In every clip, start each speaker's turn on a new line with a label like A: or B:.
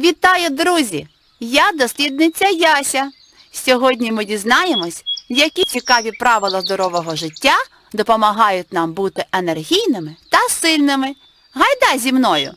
A: Вітаю, друзі! Я дослідниця Яся. Сьогодні ми дізнаємось, які цікаві правила здорового життя допомагають нам бути енергійними та сильними. Гайда зі мною!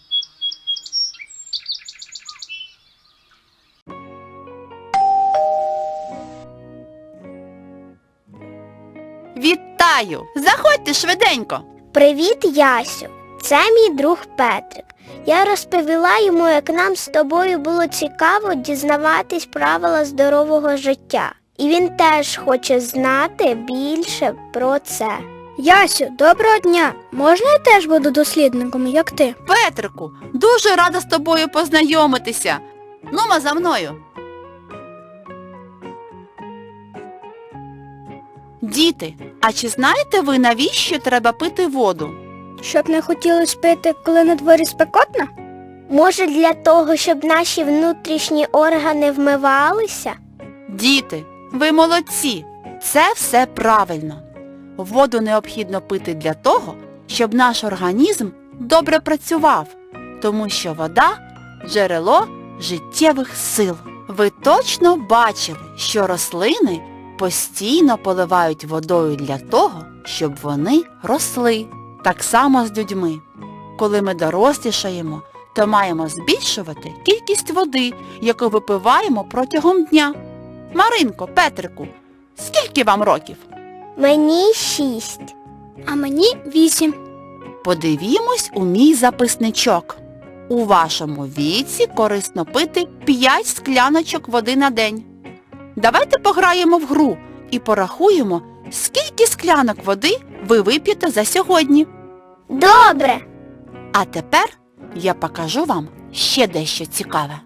A: Вітаю! Заходьте швиденько!
B: Привіт, Ясю. Це мій друг Петрик. Я розповіла йому, як нам з тобою було цікаво дізнаватись правила здорового життя. І він теж хоче знати більше про це.
C: Ясю, доброго дня. Можна я теж буду дослідником, як ти?
A: Петрику, дуже рада з тобою познайомитися. Нума за мною. Діти, а чи знаєте ви, навіщо треба пити воду?
C: Щоб не хотіли спити, коли на дворі спекотно?
B: Може, для того, щоб наші внутрішні органи вмивалися?
A: Діти, ви молодці. Це все правильно. Воду необхідно пити для того, щоб наш організм добре працював, тому що вода джерело життєвих сил. Ви точно бачили, що рослини постійно поливають водою для того, щоб вони росли. Так само з людьми. Коли ми дорослішаємо, то маємо збільшувати кількість води, яку випиваємо протягом дня. Маринко, Петрику, скільки вам років?
B: Мені шість.
C: А мені вісім.
A: Подивімось у мій записничок. У вашому віці корисно пити 5 скляночок води на день. Давайте пограємо в гру і порахуємо, скільки склянок води ви вип'єте за сьогодні.
B: Добре.
A: А тепер я покажу вам ще дещо цікаве.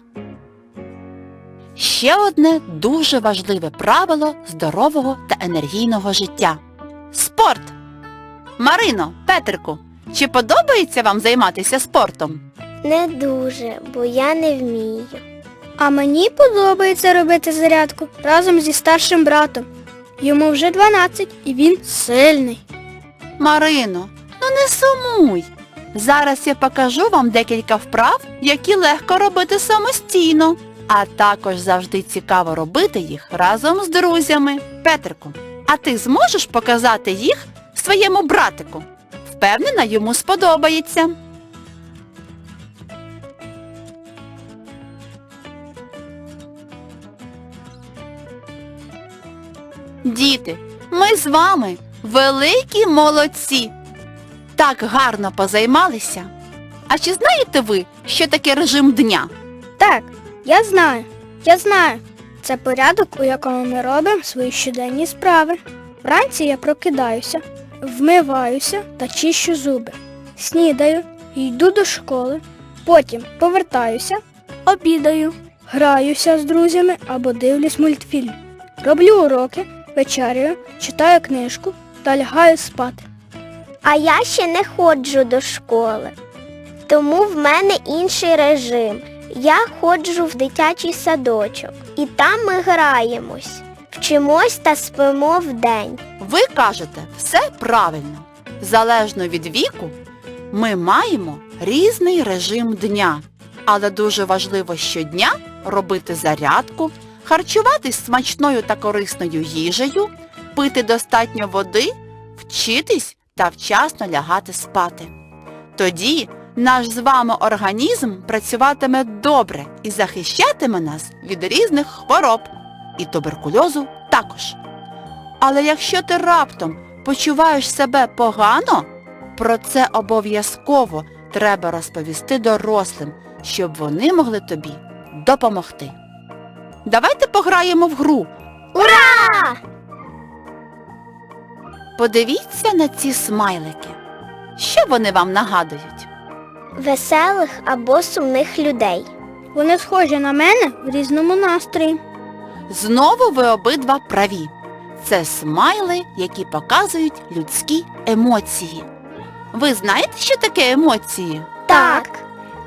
A: Ще одне дуже важливе правило здорового та енергійного життя. Спорт! Марино, Петрику, чи подобається вам займатися спортом?
B: Не дуже, бо я не вмію.
C: А мені подобається робити зарядку разом зі старшим братом. Йому вже 12 і він сильний.
A: Марино, ну не сумуй. Зараз я покажу вам декілька вправ, які легко робити самостійно, а також завжди цікаво робити їх разом з друзями. Петрику, а ти зможеш показати їх своєму братику? Впевнена, йому сподобається. Діти, ми з вами великі молодці. Так гарно позаймалися. А чи знаєте ви, що таке режим дня?
C: Так, я знаю. Я знаю. Це порядок, у якому ми робимо свої щоденні справи. Вранці я прокидаюся, вмиваюся та чищу зуби. Снідаю, йду до школи, потім повертаюся, обідаю, граюся з друзями або дивлюсь мультфільм. Роблю уроки, вечеряю, читаю книжку та лягаю спати.
B: А я ще не ходжу до школи. Тому в мене інший режим. Я ходжу в дитячий садочок. І там ми граємось, вчимось та спимо вдень.
A: Ви кажете все правильно. Залежно від віку, ми маємо різний режим дня. Але дуже важливо щодня робити зарядку, харчуватись смачною та корисною їжею, пити достатньо води, вчитись та вчасно лягати спати. Тоді наш з вами організм працюватиме добре і захищатиме нас від різних хвороб. І туберкульозу також. Але якщо ти раптом почуваєш себе погано, про це обов'язково треба розповісти дорослим, щоб вони могли тобі допомогти. Давайте пограємо в гру.
B: Ура!
A: Подивіться на ці смайлики. Що вони вам нагадують?
B: Веселих або сумних людей.
C: Вони схожі на мене в різному настрої.
A: Знову ви обидва праві. Це смайли, які показують людські емоції. Ви знаєте, що таке емоції?
B: Так.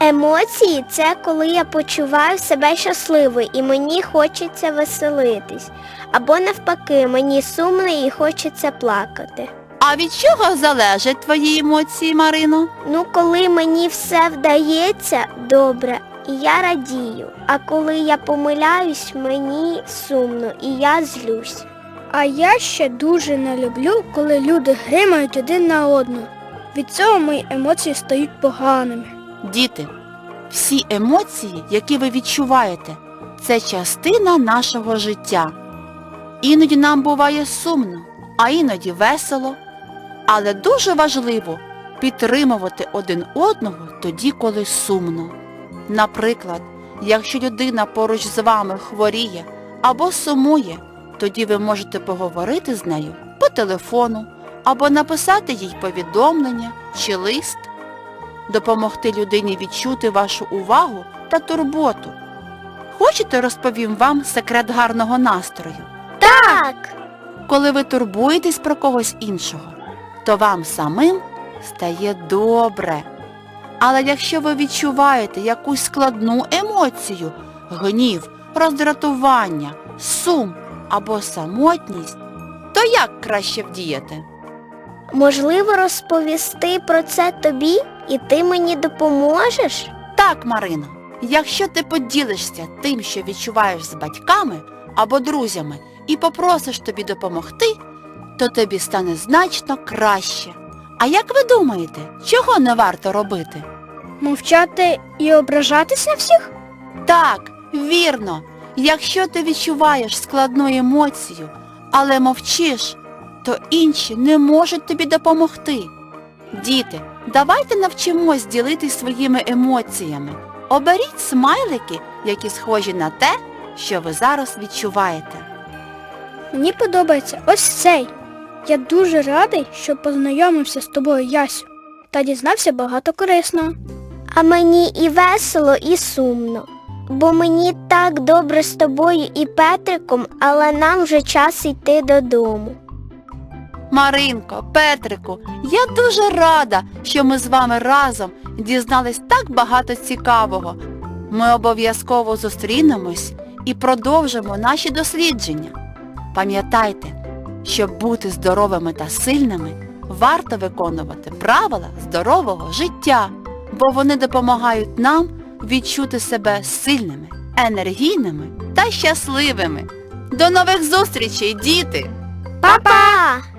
B: Емоції це коли я почуваю себе щасливою і мені хочеться веселитись. Або навпаки, мені сумно і хочеться плакати.
A: А від чого залежать твої емоції, Марино?
B: Ну, коли мені все вдається добре, і я радію, а коли я помиляюсь, мені сумно і я злюсь.
C: А я ще дуже не люблю, коли люди гримають один на одного. Від цього мої емоції стають поганими.
A: Діти, всі емоції, які ви відчуваєте, це частина нашого життя. Іноді нам буває сумно, а іноді весело. Але дуже важливо підтримувати один одного тоді, коли сумно. Наприклад, якщо людина поруч з вами хворіє або сумує, тоді ви можете поговорити з нею по телефону або написати їй повідомлення чи лист допомогти людині відчути вашу увагу та турботу. Хочете розповім вам секрет гарного настрою?
B: Так,
A: Коли ви турбуєтесь про когось іншого, то вам самим стає добре. Але якщо ви відчуваєте якусь складну емоцію, гнів, роздратування, сум або самотність, то як краще вдіяти?
B: Можливо розповісти про це тобі, і ти мені допоможеш?
A: Так, Марино, якщо ти поділишся тим, що відчуваєш з батьками або друзями, і попросиш тобі допомогти, то тобі стане значно краще. А як ви думаєте, чого не варто робити?
C: Мовчати і ображатись на всіх?
A: Так, вірно, якщо ти відчуваєш складну емоцію, але мовчиш, то інші не можуть тобі допомогти. Діти, давайте навчимось ділитись своїми емоціями. Оберіть смайлики, які схожі на те, що ви зараз відчуваєте.
C: Мені подобається ось цей. Я дуже радий, що познайомився з тобою, Ясю, та дізнався багато корисного.
B: А мені і весело, і сумно. Бо мені так добре з тобою і Петриком, але нам вже час йти додому.
A: Маринко, Петрику, я дуже рада, що ми з вами разом дізнались так багато цікавого. Ми обов'язково зустрінемось і продовжимо наші дослідження. Пам'ятайте, щоб бути здоровими та сильними, варто виконувати правила здорового життя, бо вони допомагають нам відчути себе сильними, енергійними та щасливими. До нових зустрічей, діти!
B: Па-па!